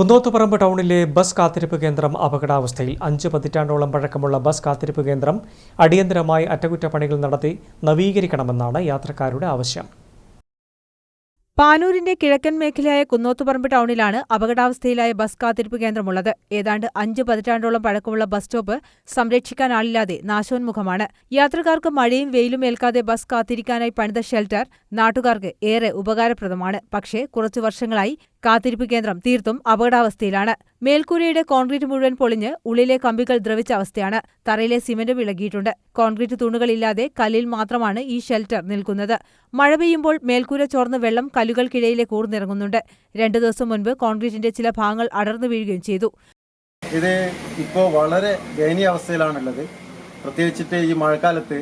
കുന്നോത്തുപറമ്പ് ടൗണിലെ ബസ് കാത്തിരിപ്പ് കേന്ദ്രം അപകടാവസ്ഥയിൽ അഞ്ച് പതിറ്റാണ്ടോളം പഴക്കമുള്ള ബസ് കാത്തിരിപ്പ് കേന്ദ്രം അടിയന്തരമായി അറ്റകുറ്റപ്പണികൾ നടത്തി നവീകരിക്കണമെന്നാണ് യാത്രക്കാരുടെ ആവശ്യം. പാനൂരിന്റെ കിഴക്കൻ മേഖലയായ കുന്നോത്തുപറമ്പ് ടൗണിലാണ് അപകടാവസ്ഥയിലായ ബസ് കാത്തിരിപ്പ് കേന്ദ്രമുള്ളത്. ഏതാണ്ട് അഞ്ച് പതിറ്റാണ്ടോളം പഴക്കമുള്ള ബസ് സ്റ്റോപ്പ് സംരക്ഷിക്കാനാളില്ലാതെ നാശോന്മുഖമാണ്. യാത്രക്കാർക്ക് മഴയും വെയിലും ഏൽക്കാതെ ബസ് കാത്തിരിക്കാനായി പണിത ഷെൽട്ടർ നാട്ടുകാർക്ക് ഏറെ ഉപകാരപ്രദമാണ്. പക്ഷേ കുറച്ചു വർഷങ്ങളായി കാത്തിരിപ്പ് കേന്ദ്രം തീർത്തും അപകടാവസ്ഥയിലാണ്. മേൽക്കൂരയുടെ കോൺക്രീറ്റ് മുഴുവൻ പൊളിഞ്ഞ് ഉള്ളിലെ കമ്പികൾ ദ്രവിച്ച അവസ്ഥയാണ്. തറയിലെ സിമന്റും ഇളകിയിട്ടുണ്ട് കോൺക്രീറ്റ് തൂണുകളില്ലാതെ കല്ലിൽ മാത്രമാണ് ഈ ഷെൽട്ടർ നിൽക്കുന്നത്. മഴ പെയ്യുമ്പോൾ മേൽക്കൂര ചോർന്ന് വെള്ളം കല്ലുകൾക്കിടയിലെ കൂർന്നിറങ്ങുന്നുണ്ട്. രണ്ടു ദിവസം മുൻപ് കോൺക്രീറ്റിന്റെ ചില ഭാഗങ്ങൾ അടർന്നു വീഴുകയും ചെയ്തു. ഇത് ഇപ്പോൾ വളരെ ദയനീയ അവസ്ഥയിലാണുള്ളത്. പ്രത്യേകിച്ചിട്ട് ഈ മഴക്കാലത്ത്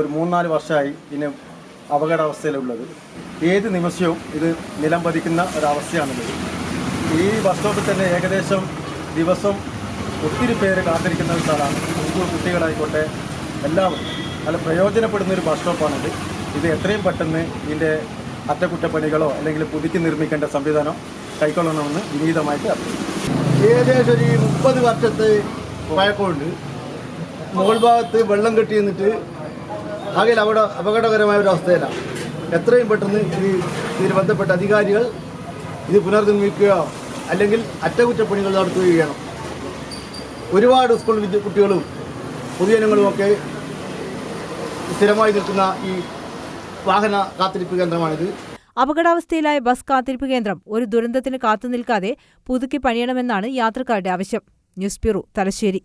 ഒരു മൂന്നാൽ വർഷമായി ഇതിന് അപകടാവസ്ഥയിലുള്ളത്. ഏത് നിമിഷവും ഇത് നിലം പതിക്കുന്ന ഒരവസ്ഥയാണുള്ളത്. ഈ ബസ് സ്റ്റോപ്പിൽ തന്നെ ഏകദേശം ദിവസം ഒത്തിരി പേര് കാത്തിരിക്കുന്ന ഒരു സ്ഥലമാണ്. സ്കൂൾ കുട്ടികളായിക്കോട്ടെ എല്ലാവരും. നല്ല പ്രയോജനപ്പെടുന്ന ഒരു ബസ് സ്റ്റോപ്പാണിത്. ഇത് എത്രയും പെട്ടെന്ന് ഇതിന്റെ അറ്റകുറ്റപ്പണികളോ അല്ലെങ്കിൽ പുതുക്കി നിർമ്മിക്കേണ്ട സംവിധാനം കൈക്കൊള്ളണമെന്ന് വിനീതമായിട്ട് അറിയിക്കും ഏകദേശം ഒരു മുപ്പത് വർഷത്തെ പഴക്കമുണ്ട്. മുകൾ ഭാഗത്ത് വെള്ളം കെട്ടി നിന്നിട്ട് ആകെ അവിടെ അപകടകരമായ ഒരു അവസ്ഥയിലാണ് എത്രയും പെട്ടെന്ന് ഇത് ഇതിന് ബന്ധപ്പെട്ട അധികാരികൾ ഇത് പുനർനിർമ്മിക്കുകയോ അല്ലെങ്കിൽ അറ്റകുറ്റപ്പണികൾ നടത്തുകയോ ചെയ്യണം ഒരുപാട് സ്കൂൾ കുട്ടികളും പൊതുജനങ്ങളുമൊക്കെ സ്ഥിരമായി നിൽക്കുന്ന ഈ വാഹന കാത്തിരിപ്പ് കേന്ദ്രമാണിത്. അപകടാവസ്ഥയിലായ ബസ് കാത്തിരിപ്പ് കേന്ദ്രം ഒരു ദുരന്തത്തിന് കാത്തുനിൽക്കാതെ പുതുക്കി പണിയണമെന്നാണ് യാത്രക്കാരുടെ ആവശ്യം. News bureau Thalassery.